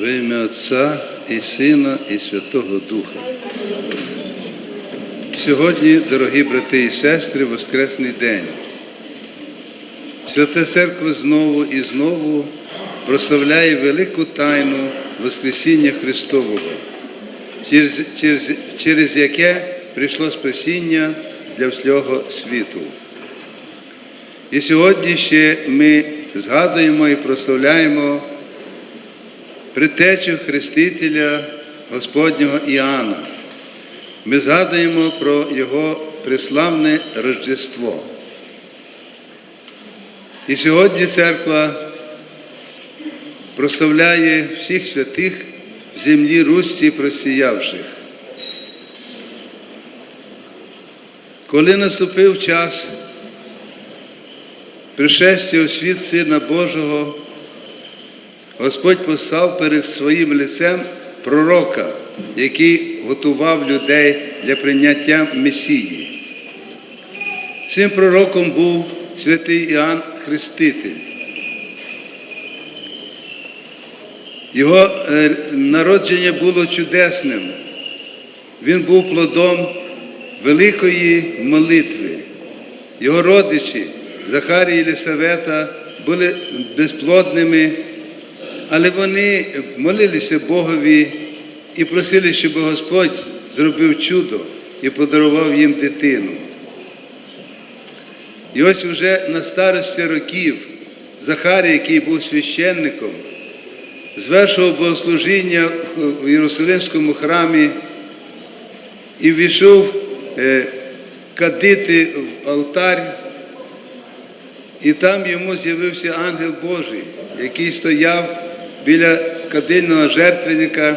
Во ім'я Отця і Сина, і Святого Духа. Сьогодні, дорогі брати і сестри, Воскресний день. Свята Церква знову і знову прославляє велику тайну Воскресіння Христового, через, через, через яке прийшло спасіння для всього світу. І сьогодні ще ми згадуємо і прославляємо притечу Хрестителя Господнього Іоанна. Ми згадуємо про Його преславне Рождество. І сьогодні церква прославляє всіх святих в землі Русі просіявших. Коли наступив час пришестя у світ Сина Божого, Господь послав перед своїм лицем пророка, який готував людей для прийняття Месії. Цим пророком був святий Іоанн Хреститель. Його е, народження було чудесним. Він був плодом великої молитви. Його родичі Захарій і Єлисавета були безплодними, але вони молилися Богові і просили, щоб Господь зробив чудо і подарував їм дитину. І ось вже на старості років Захарій, який був священником, звершував богослужіння в Єрусалимському храмі і війшов е, кадити в алтар, і там йому з'явився ангел Божий, який стояв біля кадильного жертвенника.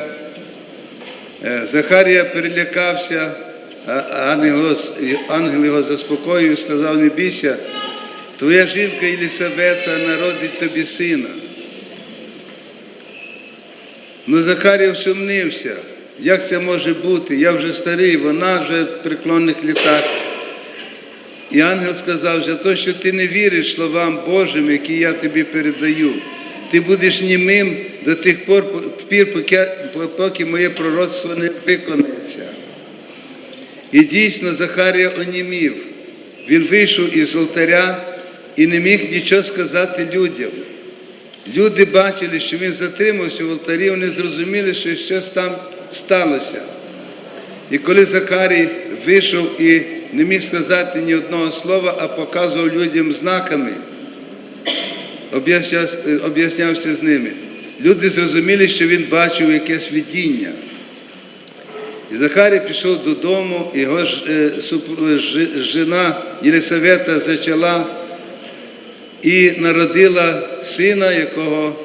Е, Захарія перелякався, а ангел його, заспокоїв і сказав, не бійся, твоя жінка Єлісавета народить тобі сина. Ну, Захарій сумнився, як це може бути? Я вже старий, вона вже в преклонних літах. І ангел сказав, за те, що ти не віриш словам Божим, які я тобі передаю, ти будеш німим до тих пор, пір, поки, моє пророцтво не виконається. І дійсно Захарія онімів. Він вийшов із алтаря і не міг нічого сказати людям. Люди бачили, що він затримався в алтарі, вони зрозуміли, що щось там сталося. І коли Захарій вийшов і не міг сказати ні одного слова, а показував людям знаками, об'яснявся з ними. Люди зрозуміли, що він бачив якесь видіння. І Захарій пішов додому, його ж жена Єлисавета зачала і народила сина, якого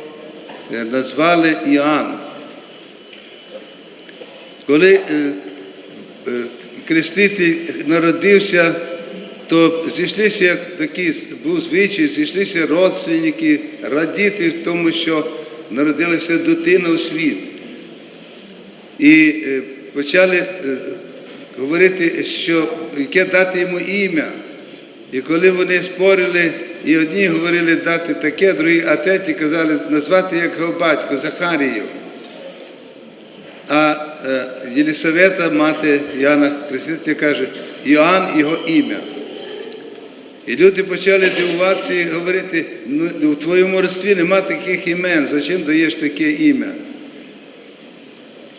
назвали Іоанн. Коли Креститель народився, то зійшлися, як такий був звичай, зійшлися родственники, радіти в тому, що народилася дитина у світ. І почали говорити, що яке дати йому ім'я. І коли вони спорили, і одні говорили дати таке, другі, а треті казали назвати як його батько Захарію. А Єлісавета, мати Яна Хрестителя, каже, Іоанн його ім'я. І люди почали дивуватися і говорити, ну, у твоєму родстві нема таких імен, зачем даєш таке ім'я?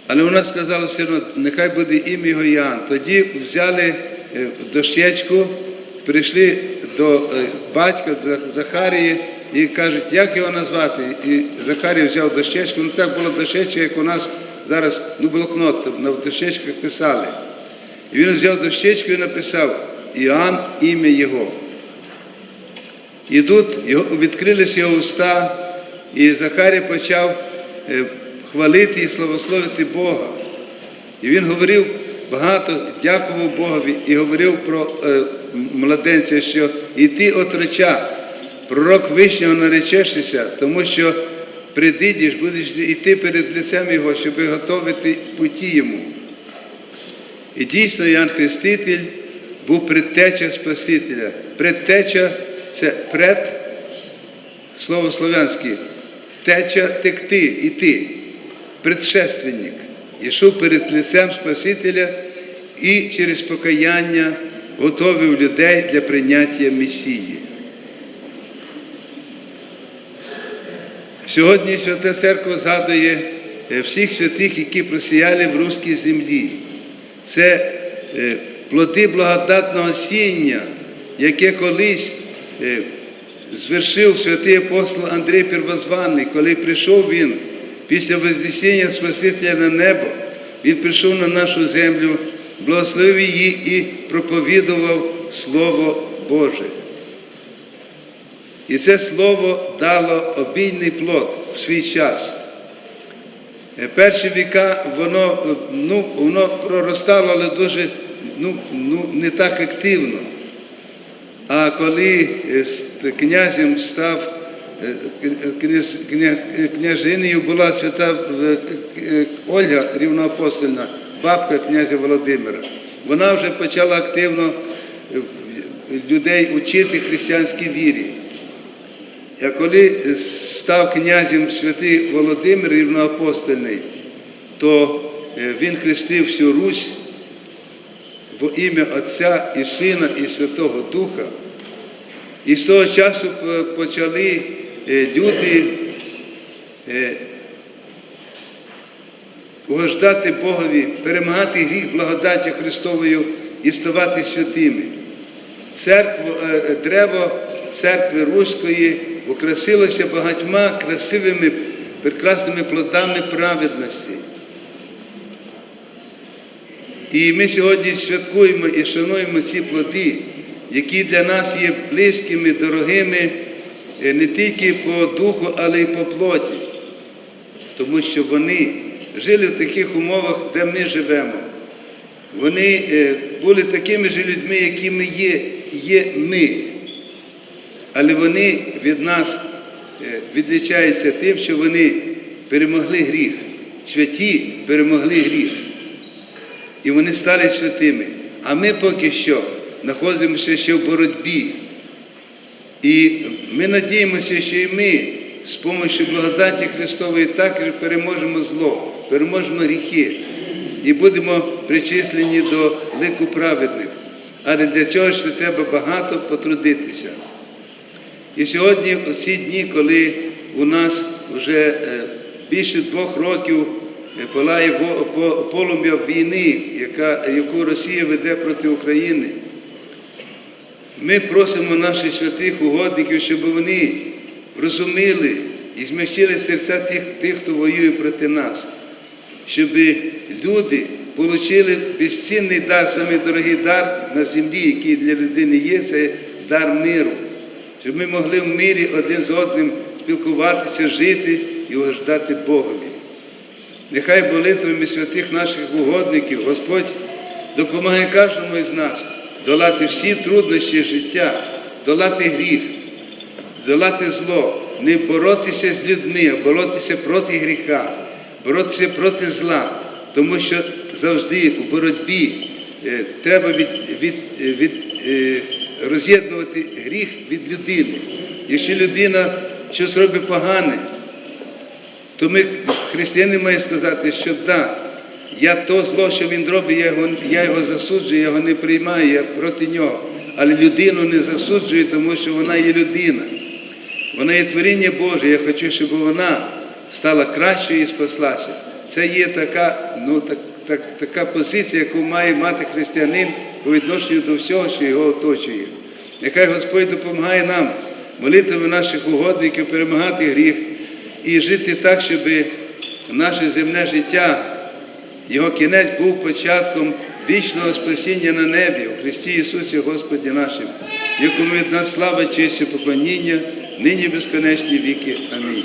Але вона сказала все одно, нехай буде ім'я його Іоанн. Тоді взяли дощечку, прийшли до батька Захарії і кажуть, як його назвати? І Захарій взяв дощечку, ну так була дощечка, як у нас зараз ну, блокнот, на дощечках писали. І він взяв дощечку і написав Іоанн ім'я Його. І тут його, відкрилися його уста, і Захарій почав хвалити і славословити Бога. І він говорив багато, дякував Богові і говорив про е, младенця, що і ти отреча, пророк вишнього наречешся, тому що придидеш, будеш йти перед лицем Його, щоб готувати путі йому. І дійсно Ян Хреститель був предтеча Спасителя. Предтеча це пред, слово слов'янське, теча текти, іти. предшественник, йшов перед лицем Спасителя і через покаяння готовив людей для прийняття Месії. Сьогодні Свята Церква згадує е, всіх святих, які просіяли в руській землі. Це е, плоди благодатного сіння, яке колись звершив святий апостол Андрій Первозваний, коли прийшов він після Вознесіння Спасителя на небо, він прийшов на нашу землю, благословив її і проповідував Слово Боже. І це слово дало обійний плод в свій час. Е, Перші віка воно, е, ну, воно проростало, але дуже ну, ну, не так активно. А коли е, князем став е, кня, княжинею була свята е, е, Ольга Рівноапостольна, бабка князя Володимира, вона вже почала активно е, людей учити християнській вірі. А коли став князем святий Володимир Рівноапостольний, то е, він хрестив всю Русь в ім'я Отця і Сина і Святого Духа. І з того часу почали е, люди е, угождати Богові, перемагати гріх благодаттю Христовою і ставати святими. Церква, е, е, древо церкви Руської украсилося багатьма красивими, прекрасними плодами праведності. І ми сьогодні святкуємо і шануємо ці плоди, які для нас є близькими, дорогими е, не тільки по духу, але й по плоті. Тому що вони жили в таких умовах, де ми живемо. Вони е, були такими ж людьми, якими є, є ми. Але вони від нас е, відлічаються тим, що вони перемогли гріх. Святі перемогли гріх. І вони стали святими. А ми поки що знаходимося ще в боротьбі. І ми надіємося, що і ми з допомогою благодаті Христової також переможемо зло, переможемо гріхи і будемо причислені до лику праведних. Але для цього ще треба багато потрудитися. І сьогодні, у ці дні, коли у нас вже е, більше двох років палає во- полум'я війни, яка, яку Росія веде проти України, ми просимо наших святих угодників, щоб вони розуміли і змягчили серця тих, тих, хто воює проти нас, щоб люди отримали безцінний дар, самий дорогий дар на землі, який для людини є, це дар миру. Щоб ми могли в мирі один з одним спілкуватися, жити і угождати Богові. Нехай молитвами святих наших угодників. Господь допомагає кожному із нас долати всі труднощі життя, долати гріх, долати зло, не боротися з людьми, а боротися проти гріха, боротися проти зла, тому що завжди у боротьбі е, треба від, від, е, від, е, роз'єднувати гріх від людини. Якщо людина щось робить погане, то ми, християни, маємо сказати, що да, я то зло, що він робить, я його, я його засуджую, я його не приймаю, я проти нього. Але людину не засуджую, тому що вона є людина. Вона є творіння Боже. Я хочу, щоб вона стала кращою і спаслася. Це є така, ну, так, так, така позиція, яку має мати християнин по відношенню до всього, що його оточує. Нехай Господь допомагає нам, молитвами наших угодників, перемагати гріх і жити так, щоб наше земне життя, його кінець був початком вічного спасіння на небі у Христі Ісусі Господі нашим, якому від нас слава, честь і поклоніння, нині безконечні віки. Амінь.